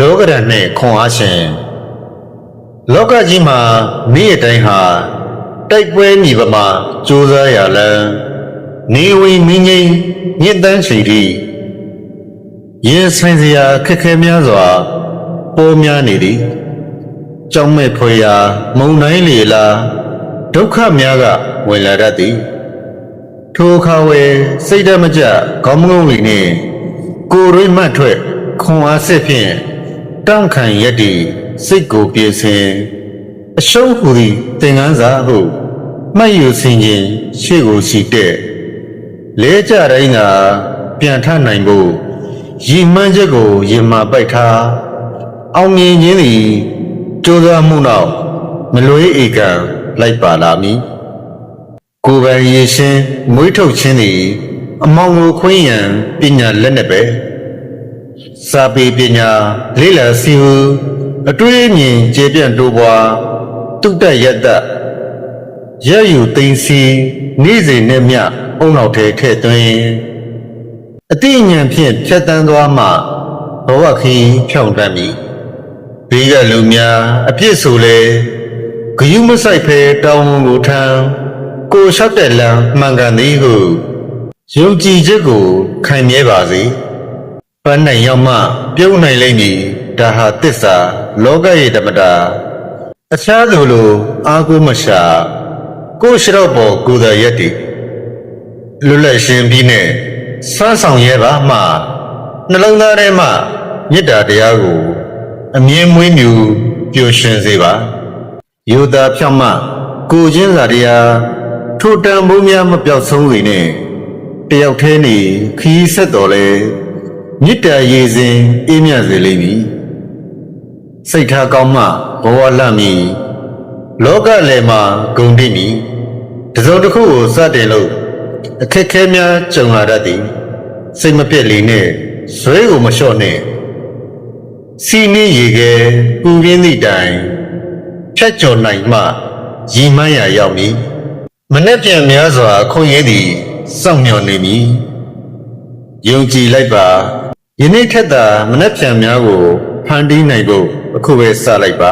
လောကရန်နှင့်ခွန်အားရှင်လောကကြီးမှာနေ့အတိုင်းဟာတိုက်ပွဲမိပမာကြိုးစားရလန်းနေဝင်မင်းကြီးညစ်တန်းရှိသည့်ရင်ဆိုင်စရာခက်ခဲများစွာပေါ်များနေသည်ကြောင်းမဲ့ဖွေရာမုံတိုင်းလေလာဒုက္ခများကဝင်လာတတ်သည်ထိုအခါဝယ်စိတ်ဓာတ်မကျခေါင်းမငုံတွေနှင့်ကိုယ်ရိပ်မှတ်ထွက်ခွန်အားစစ်ဖြင့် တောင့်ခံရက်တည်စိတ်ကိုပြေစင်အရှုံးဟူသည်သင်္ကန်းစာဟုမှတ်ယူဆင်ခြင်းရှေ့ကိုစီတဲ့လဲကြတိုင်းကပြန်ထနိုင်ဖို့ရည်မှန်းချက်ကိုရင်မာပိုက်ထားအောင်မြင်ခြင်းသည်ကြိုးစားမှုနောက်မလွေးဧကံလိုက်ပါလာမည်ကိုယ်ပိုင်ရည်ရှင်မွေးထုတ်ခြင်းသည်အမောင်ကိုခွင်းရန်ပညာလက်နဲ့ပဲ စာပေပညာလေးလာစီဟုအတွေ့အမြင်ကျေပြန့်တိုးပွားတုတ်တက်ရက်သက်ရယူသိမ်းစီနေ့စဉ်နဲ့မျှအုံနောက်ထဲထည့်သွင်းအတိအဉဏ်ဖြင့်ဖြတ်တန်းသွားမှဘဝခီးဖြောင့်တတ်မည်ဘေးကလူများအပြစ်ဆိုလေဂယုမဆိုင်ဖဲတောင်းဝန်ကိုထမ်းကိုလျှောက်တဲ့လမ်းမှန်ကန်သည်ဟုယုံကြည်ချက်ကိုခိုင်မြဲပါစေ ပန်းနိုင်ရောက်မှ ပြုံးနိုင်လိမ့်မည်ဒါဟာတစ္ဆာလောကရဲ့ဓမ္မတာအခြားသူလိုအာကိုမရှာ ကိုယ်ရှိတော့ပေါ်ကိုယ်သာရက်တည်လွတ်လပ်ရှင်ပြီးနဲ့စွမ်းဆောင်ရဲပါမှနှလုံးသားထဲမှမေတ္တာတရားကို အမြင်မွေးမြူပျော်ရွှင်စေပါယောသာဖြောင့်မကိုချင်းစာတရားထိုတန်ဖိုးများမပြောက်ဆုံးစေနဲ့တယောက်တည်းနေခီးဆက်တော်လဲ မေတ္တာရည်စဉ်အေးမြစေလိမ့်မည်စိတ်ထားကောင်းမှဘဝလန့်မည်လောကလယ်မှာဂုံတိမည်တစုံတစ်ခုကိုစတင်လို့အခက်ခဲများကြုံလာတတ်သည်စိတ်မပြည့်လေနဲ့ဇွဲကိုမလျှော့နဲ့စီမင်းရေခဲပူရင်းသည့်တိုင်ဖြတ်ကျော်နိုင်မှရည်မှန်းရာရောက်မည်မနေ့ပြန်များစွာခွင့်ရည်သည်စောင့်မျှော်နေမည် ယုံကြည်လိုက်ပါယနေ့ထက်သာမနေ့ပြန်များကိုဖန်တီးနိုင်ဖို့အခုပဲစလိုက်ပါ